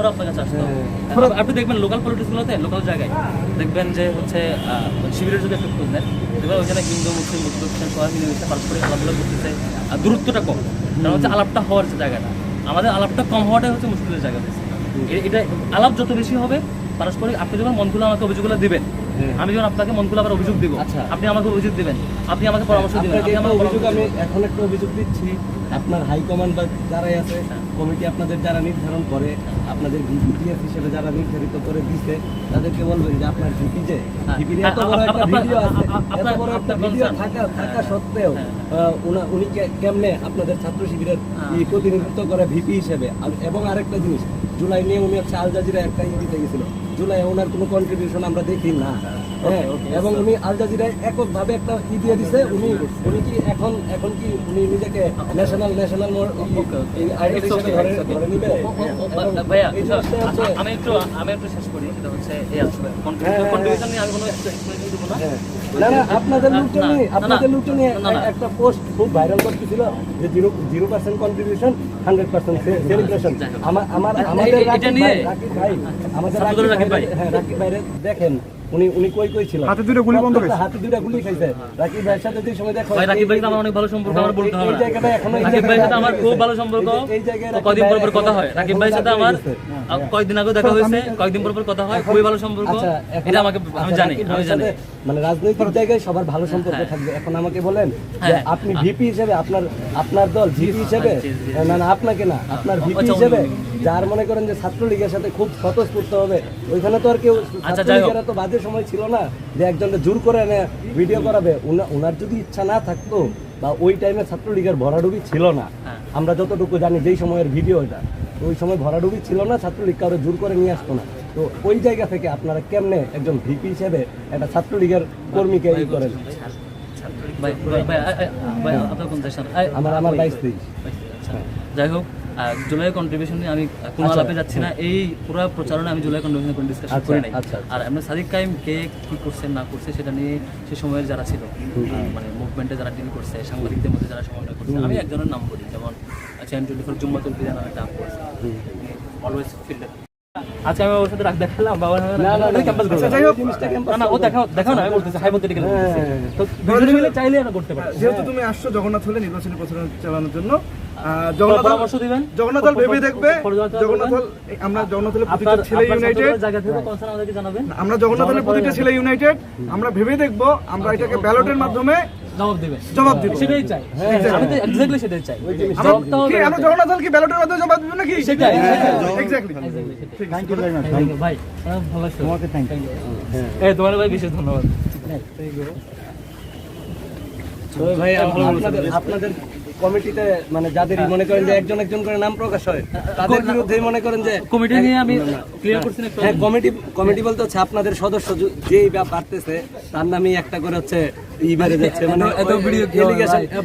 ওরা আপনার কাছে আসতো হ্যাঁ। আপনি দেখবেন লোকাল পলিটিক্সগুলোতে লোকাল জায়গায় দেখবেন যে হচ্ছে শিবিরের যদি একটু খোঁজ নেন দেখবেন ওইখানে হিন্দু মুসলিম বৌদ্ধ খ্রিস্টান সবাই পারস্পরিক খেলাধুলা করতেছে আর দূরত্বটা কম। কারণ হচ্ছে আলাপটা হওয়ার যে জায়গাটা আমাদের আলাপটা কম হওয়াটাই হচ্ছে মুশকিলের জায়গা এটা আলাপ যত বেশি হবে পারস্পরিক আপনি যখন মনগুলো আমাকে অভিযোগগুলো দিবেন আমি যখন আপনাকে মনগুলো আবার অভিযোগ দিব আচ্ছা। আপনি আমাকে অভিযোগ দিবেন আপনি আমাকে পরামর্শ দিবেন অভিযোগ আমি এখন একটা অভিযোগ দিচ্ছি। আপনার হাইকমান্ড বা যারাই আছে কমিটি আপনাদের যারা নির্ধারণ করে আপনাদের ভিপিএস হিসেবে যারা নির্ধারিত করে দিছে তাদেরকে বলবেন যে আপনার ভিপি যে হ্যাঁ। ভিপির এত বড় একটা ভিডিও আছে আ- আ- এত বড় একটা ভিডিও থাকা থাকা সত্ত্বেও উনি কেমনে আপনাদের ছাত্র শিবিরের প্রতিনিধিত্ব করে ভিপি হিসেবে? এবং আরেকটা জিনিস জুলাই নিয়ে উনি হচ্ছে আল জাজিরা একটা ই দিতে গেছিল। জুলাই ওনার কোনো কন্ট্রিবিউশন আমরা দেখি না। হ্যাঁ এবং উনি আল জাজিরায় এককভাবে একটা ই দিয়ে দিছে। উনি উনি কি এখন এখন কি উনি নিজেকে national national idol It's okay, হিসেবে ধরে it's okay. ধরে নিবে? ও- ও- ও- এবং ভাইয়া এই জিনিসটা হচ্ছে আ- আমি একটু আমি একটু শেষ করি সেটা হচ্ছে এই আসলে হ্যাঁ, হ্যাঁ, কন্ট্রিবিউশন নিয়ে আমি কোনো explanation দিব না? হ্যাঁ। না না আপনাদের নিয়ে আপনাদের নিয়ে না। একটা পোস্ট খুব ভাইরাল করতেছিল যে zero zero percent contribution hundred percent celebration আমার আমার আমাদের এটা রাকিব ভাই আমাদের রাকিব ভাই। হ্যাঁ রাকিব ভাই দেখেন উনি উনি কই কই ছিল হাতে দুটো গুলি বন্ধ খাইছে। হাতে দুটো গুলি খাইছে। রাকিব ভাইয়ের সাথে যে সময় দেখা ভাই রাকিব ভাই আমার অনেক ভালো সম্পর্ক আমার বলতে হবে এই জায়গাটা এখনও রাকিব ভাইয়ের সাথে আমার খুব ভালো সম্পর্ক। এই জায়গায় তো পর পর কথা হয়? রাকিব ভাইয়ের সাথে আমার লাগবে গেছে। আহ, কয়েকদিন আগে দেখা হয়েছে? কয়েকদিন পর পর কথা হয়? খুবই ভালো সম্পর্ক। আচ্ছা, এটা আমাকে আমি আচ্ছা, জানি আমি জানি। মানে রাজনৈতিক জায়গায় সবার ভালো সম্পর্ক থাকবে। এখন আমাকে বলেন যে হ্যাঁ। আপনি ভিপি হিসেবে আপনার আপনার দল ভিপি হিসেবে জি, জি, না না আপনাকে না আপনার ভিপি আচ্ছা, হিসেবে যার মনে করেন যে ছাত্রলীগের সাথে খুব স্বতঃস্ফূর্ত হবে ওইখানে তো আর কেউ আচ্ছা। ছাত্রলীগের তো বাজে সময় ছিল না যে একজনকে জোর করে এনে ভিডিও করাবে উনার যদি ইচ্ছা না থাকতো বা ওই টাইমে ছাত্রলীগের ভরাডুবি ছিল না। আমরা যতটুকু জানি যেই সময়ের ভিডিও এটা ওই সময় ভরাডুবি ছিল না ছাত্রলীগ কারও জোর করে নিয়ে আসতো না তো ওই জায়গা থেকে আপনারা কেমনে একজন ভিপি হিসেবে একটা ছাত্রলীগের কর্মীকে ই করেন আমার আমার বাইশ তেইশ। যাই হোক জুলাই কন্ট্রিবিউশন নিয়ে আমি কোনো আচ্ছা। আলাপে যাচ্ছি না। এই পুরো প্রচারণে আমি জুলাই কন্ট্রিবিউশন কোনো ডিসকাশন আচ্ছা, করি নাই। আচ্ছা। আর আমরা সাদিক কাইম কে কি করছে না করছে সেটা নিয়ে সে সময়ের যারা ছিল মানে মুভমেন্টে যারা ডিল করছে সাংবাদিকদের মধ্যে যারা সমন্বয় করছে আমি একজনের নাম বলি যেমন চ্যান টোয়েন্টি ফোর জুম্মাতুল নামে একটা আপ করছে। অলওয়েজ ফিল্ডে আজকে আমি ওর সাথে রাখ দেখালাম বাবা। ক্যাম্পাস আচ্ছা, না না ও দেখাও দেখাও না আমি বলতেছি হাইপোথেটিক্যাল হ্যাঁ। তো দুজনে মিলে চাইলে আমরা করতে পারি যেহেতু তুমি আসছো জগন্নাথ হলে নির্বাচনী প্রচার চালানোর জন্য জগন্নাথ হল- পরামর্শ দিবেন? জগন্নাথ হল ভেবে দেখবে জগন্নাথ হল আমরা জগন্নাথ হলে প্রতিটা ছেলে ইউনাইটেড জায়গা থেকে কনসার্ন আমাদেরকে জানাবেন? আমরা জগন্নাথ হলে প্রতিটা ছেলে ইউনাইটেড আমরা ভেবে দেখব আমরা এটাকে ব্যালটের মাধ্যমে জবাব দেবেন জবাব দিব। সেটাই চাই। আমি তো এক্স্যাক্টলি সেটাই চাই। আমরা আমরা জগন্নাথ হল কি ব্যালটের মাধ্যমে জবাব দিব নাকি? সেটাই, exactly thank you very much ভাই ভালো লাগছে তোমাকে থ্যাংক ইউ এই তোমার ভাই বিশেষ ধন্যবাদ। ভাই আপনাদের আপনাদের কমিটিতে মানে যাদের মনে করেন যে একজন একজন করে নাম প্রকাশ হয় তাদের বিরুদ্ধে মনে করেন যে কমিটি নিয়ে আমি ক্লিয়ার করছি হ্যাঁ কমিটি কমিটি বলতে হচ্ছে আপনাদের সদস্য যেই বা পারতেছে তার নামই একটা করে হচ্ছে ই বেড়ে যাচ্ছে মানে এত- এত